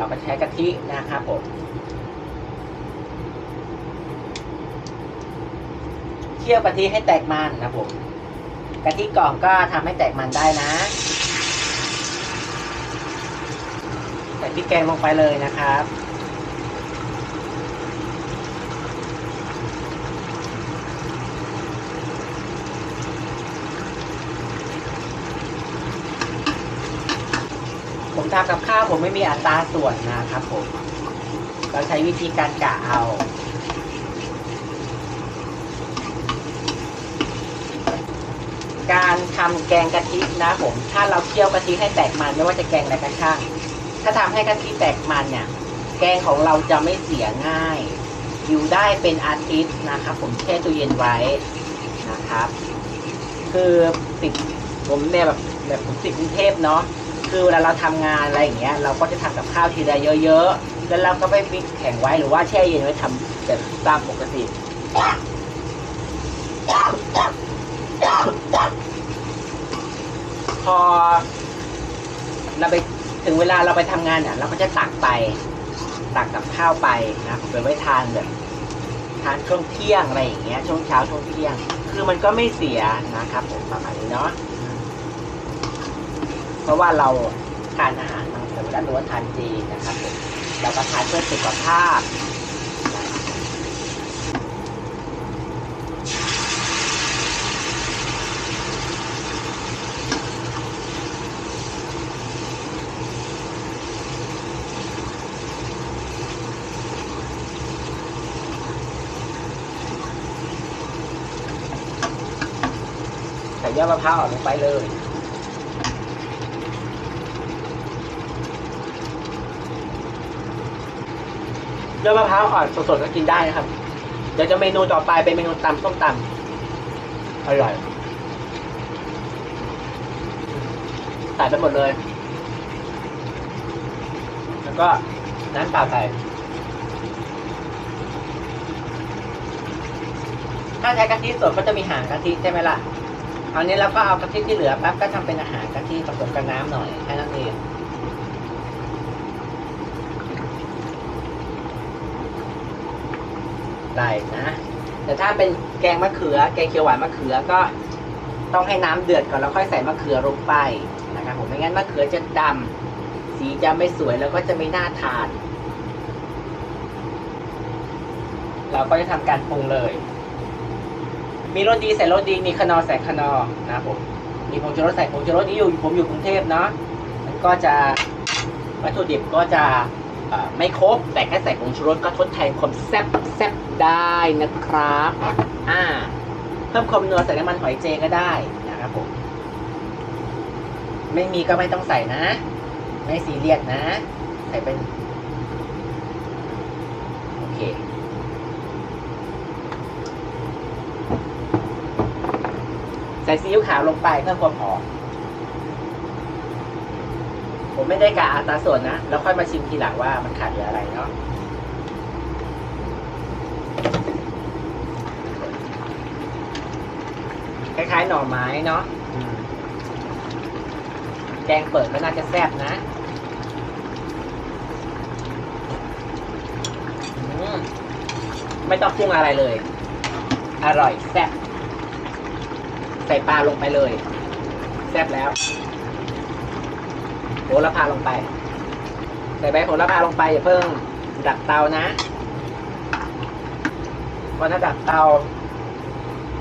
เราก็ใช้กะทินะครับผมเคี่ยวกะทิให้แตกมันนะครับผมกะทิกล่องก็ทำให้แตกมันได้นะใส่พริกแกงลงไปเลยนะครับ ผมทำกับข้าวผมไม่มีอัตราส่วนนะครับผม เราใช้วิธีการกะเอาการทำแกงกะทินะผม ถ้าเราเคี่ยวกะทิให้แตกมันไม่ว่าจะแกงอะไรก็ช่างถ้าทำให้กะทิแตกมันเนี่ย แกงของเราจะไม่เสียง่าย อยู่ได้เป็นอาทิตย์นะครับ ผมแช่ตู้เย็นไว้นะครับ คือติดผมเนี่ยแบบแบบผมติดกรุงเทพเนาะ คือเวลาเราทำงานอะไรอย่างเงี้ย เราก็จะทำกับข้าวทีละเยอะๆ แล้วเราก็ไปฟิกแข็งไว้หรือว่าแช่เย็นไว้ทำแบบตามปกติพอเราไปถึงเวลาเราไปทำงานเนี่ยเราก็จะตักไป ตักกับข้าวไปนะไปไว้ทานแบบทานช่วงเที่ยงอะไรอย่างเงี้ยช่วงเช้าช่วงเที่ยง คือมันก็ไม่เสียนะครับผมประมาณนี้เนาะ ราะว่าเราทานอาหารทางสวิรัตหรือว่าทานจีนนะครับผมเราก็ทานเพื่อสุขภาพใส่ยอดมะพร้าวออนลงไปเลย ยอดมะพร้าวอ่อนสดๆก็กินได้นะครับ เดี๋ยวจะเมนูต่อไปเป็นเมนูตำส้มตำอร่อยใส่ไปหมดเลย แล้วก็น้ำเปล่าใส่ถ้าใช้กะทิสดก็จะมีหางกะทิใช่ไหมล่ะคราวนี้เราก็เอากะทิที่เหลือปั๊บก็ทำเป็นอาหารกะทิผสมกับน้ำหน่อยแค่นั้นเอง ได้นะ แต่ถ้าเป็นแกงมะเขือ แกงเขียวหวานมะเขือก็ต้องให้น้ำเดือดก่อนแล้วค่อยใส่มะเขือลงไปนะครับผมไม่งั้นมะเขือจะดำสีจะไม่สวยแล้วก็จะไม่น่าทาน เราก็จะทำการปรุงเลย มีรสดีใส่รสดีมีคนอใส่คนอนะครับผมมีผงชูรสใส่ผงชูรสนี่อยู่ผมอยู่กรุงเทพเนาะมันก็จะวัตถุดิบก็จะ ไม่ครบแต่แค่ใส่ผงชูรสก็ทดแทนความแซ่บแซ่บได้นะครับอ่าเพิ่มความนัวใส่น้ำมันหอยเจก็ได้นะครับผมไม่มีก็ไม่ต้องใส่นะ ไม่ซีเรียสนะ ใส่เป็นโอเคใส่ซีอิ๊วขาวลงไปเพื่อความหอม ผมไม่ได้กะอัตราส่วนนะ แล้วค่อยมาชิมทีหลังว่ามันขาดเหลืออะไรเนาะคล้ายๆหน่อไม้เนาะแกงเปิดก็น่าจะแซ่บนะมไม่ต้องปรุงอะไรเลย อร่อยแซ่บใส่ปลาลงไปเลย แซ่บแล้ว โหระพาลงไป ใส่ใบโหระพาลงไปอย่าเพิ่งดับเตานะเพราะถ้าดับเตา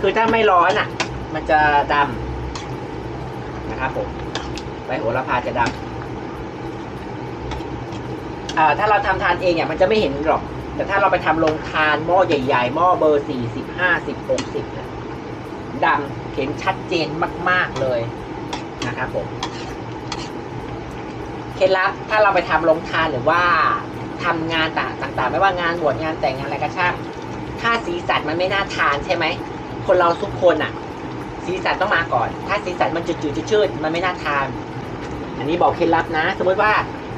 คือถ้าไม่ร้อนอะ มันจะดำนะครับผมใบโหระพาจะดำอ่าถ้าเราทำทานเองเนี่ยมันจะไม่เห็นหรอก แต่ถ้าเราไปทำโรงทานหม้อใหญ่ๆหม้อเบอร์สี่สิบห้าสิบหกสิบดำเห็นชัดเจนมาก ๆเลยนะครับผม เคล็ดลับถ้าเราไปทำโรงทานหรือว่าทำงานต่าง ๆ ไม่ว่างานบวชงานแต่งงานอะไรก็ช่างถ้าสีสันมันไม่น่าทานใช่ไหมคนเราทุกคนอะ สีสันต้องมาก่อน ถ้าสีสันมันจืดๆชืดๆมันไม่น่าทาน อันนี้บอกเคล็ดลับนะ สมมติว่า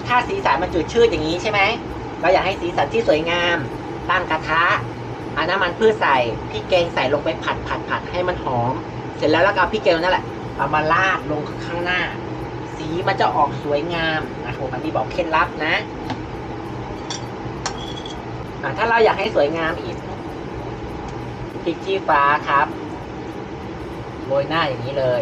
ถ้าสีสันมันจืดชืดอย่างนี้ใช่ไหมเราอยากให้สีสันที่สวยงามตั้งกระทะเอาน้ำมันพืชใส่พริกแกงใส่ลงไปผัดผัดผัดให้มันหอม เสร็จแล้วแล้วก็เอาพริกแกงนั่นแหละเอามาราดลงข้างหน้า มันจะออกสวยงามนะครัมอันนี้บอกเคล็ดลับนะถ้าเราอยากให้สวยงามอีกพิกชี้ฟ้าครับโรยหน้าอย่างนี้เลย